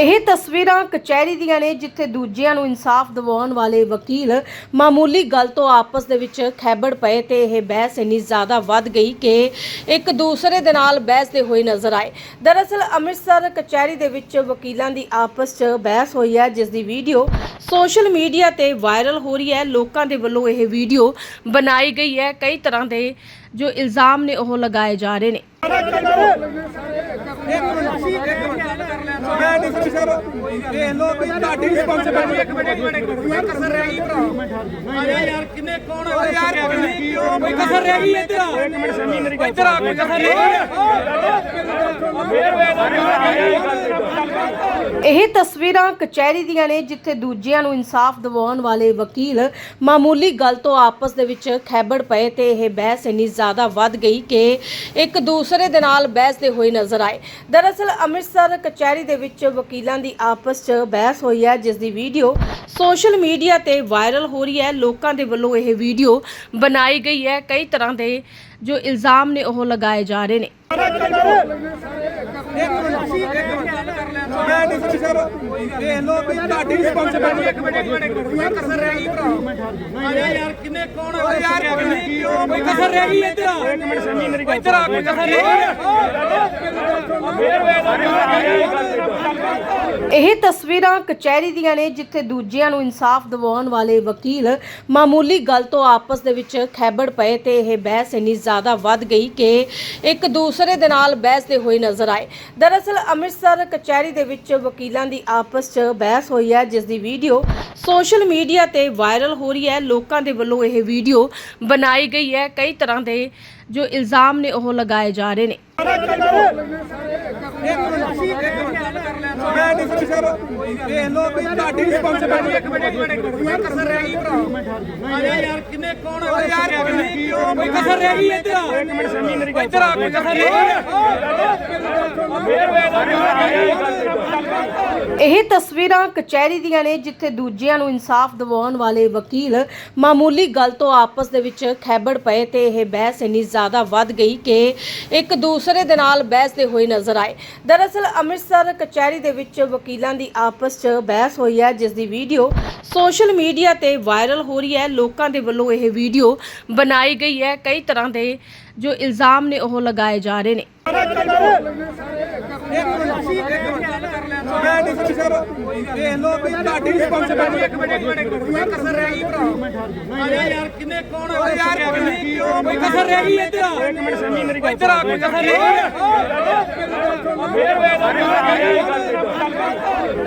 ਇਹ ਤਸਵੀਰਾਂ ਕਚਹਿਰੀ ਦੀਆਂ ਨੇ, ਜਿੱਥੇ ਦੂਜਿਆਂ ਨੂੰ ਇਨਸਾਫ ਦਿਵਾਉਣ ਵਾਲੇ ਵਕੀਲ ਮਾਮੂਲੀ ਗੱਲ ਤੋਂ ਆਪਸ ਦੇ ਵਿੱਚ ਖੈਬੜ ਪਏ ਤੇ ਇਹ ਬਹਿਸ ਇੰਨੀ ਜ਼ਿਆਦਾ ਵੱਧ ਗਈ ਕਿ ਇੱਕ ਦੂਸਰੇ ਦੇ ਨਾਲ ਬਹਿਸਦੇ ਹੋਏ ਨਜ਼ਰ ਆਏ। ਦਰਅਸਲ ਅੰਮ੍ਰਿਤਸਰ ਕਚਹਿਰੀ ਦੇ ਵਿੱਚ ਵਕੀਲਾਂ ਦੀ ਆਪਸ 'ਚ ਬਹਿਸ ਹੋਈ ਹੈ, ਜਿਸ ਦੀ ਵੀਡੀਓ ਸੋਸ਼ਲ ਮੀਡੀਆ ਤੇ ਵਾਇਰਲ ਹੋ ਰਹੀ ਹੈ। ਲੋਕਾਂ ਦੇ ਵੱਲੋਂ ਇਹ ਵੀਡੀਓ ਬਣਾਈ ਗਈ ਹੈ। ਕਈ ਤਰ੍ਹਾਂ ਦੇ ਜੋ ਇਲਜ਼ਾਮ ਨੇ ਉਹ ਲਗਾਏ ਜਾ ਰਹੇ ਨੇ। ਡਿਸਕਸ ਸਾਹਿਬ ਦੇਖ ਲਓ ਵੀ ਤੁਹਾਡੀ ਰਿਸਪੌਂਸਿਬਿਲਟੀ ਇੱਕ ਮਿੰਟ ਇੱਕ ਮਿੰਟ ਮੈਂ ਕਸਰ ਰਹਿ ਗਈ ਭਰਾ ਆਇਆ ਯਾਰ ਕਿੰਨੇ ਕੌਣ ਹੈ ਯਾਰ ਕਿਉਂ ਕੋਈ ਕਸਰ ਰਹਿ ਗਈ ਇੱਧਰ ਆ ਇੱਕ ਮਿੰਟ ਸਮਝੀ ਮੇਰੀ ਗੱਲ ਇੱਧਰ ਆ ਕੋਈ ਕਸਰ ਰਹਿ ਗਈ ਇਹ ਤਸਵੀਰਾਂ ਕਚਹਿਰੀ ਦੀਆਂ ਨੇ, ਜਿੱਥੇ ਦੂਜਿਆਂ ਨੂੰ ਇਨਸਾਫ ਦਿਵਾਉਣ ਵਾਲੇ ਵਕੀਲ ਮਾਮੂਲੀ ਗੱਲ ਤੋਂ ਆਪਸ ਦੇ ਵਿੱਚ ਖੈਬੜ ਪਏ ਤੇ ਇਹ ਬਹਿਸ ਇੰਨੀ ਜ਼ਿਆਦਾ ਵੱਧ ਗਈ ਕਿ ਇੱਕ ਦੂਸਰੇ ਦੇ ਨਾਲ ਬਹਿਸਦੇ ਹੋਏ ਨਜ਼ਰ ਆਏ। ਦਰਅਸਲ ਅੰਮ੍ਰਿਤਸਰ ਕਚਹਿਰੀ ਦੇ ਵਿੱਚ ਵਕੀਲਾਂ ਦੀ ਆਪਸ 'ਚ ਬਹਿਸ ਹੋਈ ਹੈ, ਜਿਸ ਦੀ ਵੀਡੀਓ ਸੋਸ਼ਲ ਮੀਡੀਆ ਤੇ ਵਾਇਰਲ ਹੋ ਰਹੀ ਹੈ। ਲੋਕਾਂ ਦੇ ਵੱਲੋਂ ਇਹ ਵੀਡੀਓ ਬਣਾਈ ਗਈ ਹੈ। ਕਈ ਤਰ੍ਹਾਂ ਦੇ ਜੋ ਇਲਜ਼ਾਮ ਨੇ ਉਹ ਲਗਾਏ ਜਾ ਰਹੇ ਨੇ। ਮੈਂ ਡਿਸਕਸ ਸਾਹਿਬ ਦੇਖ ਲਓ ਵੀ ਤੁਹਾਡੀ ਰਿਸਪੌਂਸਿਬਿਲਟੀ ਇੱਕ ਮਿੰਟ ਇੱਕ ਮਿੰਟ ਮੈਂ ਕਸਰ ਰਹਿ ਗਈ ਭਰਾ ਆਇਆ ਯਾਰ ਕਿੰਨੇ ਕੌਣ ਹੈ ਯਾਰ ਕਿਉਂ ਕੋਈ ਕਸਰ ਰਹਿ ਗਈ ਇੱਧਰ ਇੱਕ ਮਿੰਟ ਸਮਝੀ ਮੇਰੀ ਗੱਲ ਇੱਧਰ ਆ ਕੋਈ ਕਸਰ ਇਹ ਤਸਵੀਰਾਂ ਕਚਹਿਰੀ ਦੀਆਂ ਨੇ, ਜਿੱਥੇ ਦੂਜਿਆਂ ਨੂੰ ਇਨਸਾਫ ਦਿਵਾਉਣ ਵਾਲੇ ਵਕੀਲ ਮਾਮੂਲੀ ਗੱਲ ਤੋਂ ਆਪਸ ਦੇ ਵਿੱਚ ਖੈਬੜ ਪਏ ਤੇ ਇਹ ਬਹਿਸ ਇੰਨੀ ਜ਼ਿਆਦਾ ਵੱਧ ਗਈ ਕਿ ਇੱਕ ਦੂਸਰੇ ਦੇ ਨਾਲ ਬਹਿਸਦੇ ਹੋਏ ਨਜ਼ਰ ਆਏ। ਦਰਅਸਲ ਅੰਮ੍ਰਿਤਸਰ ਕਚਹਿਰੀ ਦੇ ਵਿੱਚ ਵਕੀਲਾਂ ਦੀ ਆਪਸ 'ਚ ਬਹਿਸ ਹੋਈ ਹੈ, ਜਿਸ ਦੀ ਵੀਡੀਓ ਸੋਸ਼ਲ ਮੀਡੀਆ ਤੇ ਵਾਇਰਲ ਹੋ ਰਹੀ ਹੈ। ਲੋਕਾਂ ਦੇ ਵੱਲੋਂ ਇਹ ਵੀਡੀਓ ਬਣਾਈ ਗਈ ਹੈ। ਕਈ ਤਰ੍ਹਾਂ ਦੇ ਜੋ ਇਲਜ਼ਾਮ ਨੇ ਉਹ ਲਗਾਏ ਜਾ ਰਹੇ ਨੇ। ਮੈਂ ਡਿਸਕਸ ਸਾਹਿਬ ਦੇਖ ਲਓ ਵੀ ਤੁਹਾਡੀ ਰਿਸਪੌਂਸਿਬਿਲਟੀ ਇੱਕ ਮਿੰਟ ਇੱਕ ਮਿੰਟ ਇੱਕ ਮਿੰਟ ਕਸਰ ਰਹਿ ਗਈ ਭਰਾ ਆਇਆ ਯਾਰ ਕਿੰਨੇ ਕੌਣ ਹੈ ਯਾਰ ਕਿਉਂ ਕੋਈ ਕਸਰ ਰਹਿ ਗਈ ਇੱਧਰ ਇੱਕ ਮਿੰਟ ਸਮਝੀ ਮੇਰੀ ਗੱਲ ਇੱਧਰ ਆ ਕੋਈ ਕਸਰ ਰਹਿ ਇਹ ਤਸਵੀਰਾਂ ਕਚਹਿਰੀ ਦੀਆਂ ਨੇ, ਜਿੱਥੇ ਦੂਜਿਆਂ ਨੂੰ ਇਨਸਾਫ ਦਿਵਾਉਣ ਵਾਲੇ ਵਕੀਲ ਮਾਮੂਲੀ ਗੱਲ ਤੋਂ ਆਪਸ ਦੇ ਵਿੱਚ ਖੈਬੜ ਪਏ ਤੇ ਇਹ ਬਹਿਸ ਇੰਨੀ ਜ਼ਿਆਦਾ ਵੱਧ ਗਈ ਕਿ ਇੱਕ ਦੂਸਰੇ ਦੇ ਨਾਲ ਬਹਿਸਦੇ ਹੋਏ ਨਜ਼ਰ ਆਏ। ਦਰਅਸਲ ਅੰਮ੍ਰਿਤਸਰ ਕਚਹਿਰੀ ਦੇ ਵਿੱਚ ਵਕੀਲਾਂ ਦੀ ਆਪਸ 'ਚ ਬਹਿਸ ਹੋਈ ਹੈ, ਜਿਸ ਦੀ ਵੀਡੀਓ ਸੋਸ਼ਲ ਮੀਡੀਆ ਤੇ ਵਾਇਰਲ ਹੋ ਰਹੀ ਹੈ। ਲੋਕਾਂ ਦੇ ਵੱਲੋਂ ਇਹ ਵੀਡੀਓ ਬਣਾਈ ਗਈ ਹੈ। ਕਈ ਤਰ੍ਹਾਂ ਦੇ ਜੋ ਇਲਜ਼ਾਮ ਨੇ ਉਹ ਲਗਾਏ ਜਾ ਰਹੇ ਨੇ। ਕਮਿਸ਼ਨਰ ਸਾਹਿਬ ਦੇਖ ਲਓ ਵੀ ਤੁਹਾਡੀ ਰਿਸਪੌਂਸਿਬਿਲਟੀ ਇੱਕ ਮਿੰਟ ਇੱਕ ਮਿੰਟ ਇੱਕ ਮਿੰਟ ਇਹ ਕਸਰ ਰਹਿ ਗਈ ਭਰਾ। ਅਰੇ ਯਾਰ ਕਿੰਨੇ ਕੌਣ ਹੋ ਯਾਰ ਕਿਉਂ? ਬਈ ਕਸਰ ਰਹਿ ਗਈ ਇੱਧਰ ਆ। ਇੱਕ ਮਿੰਟ ਸਮੀ ਮੇਰੀ ਗੱਲ ਇੱਧਰ ਆ ਕੋਈ ਕਸਰ ਰਹਿ ਗਈ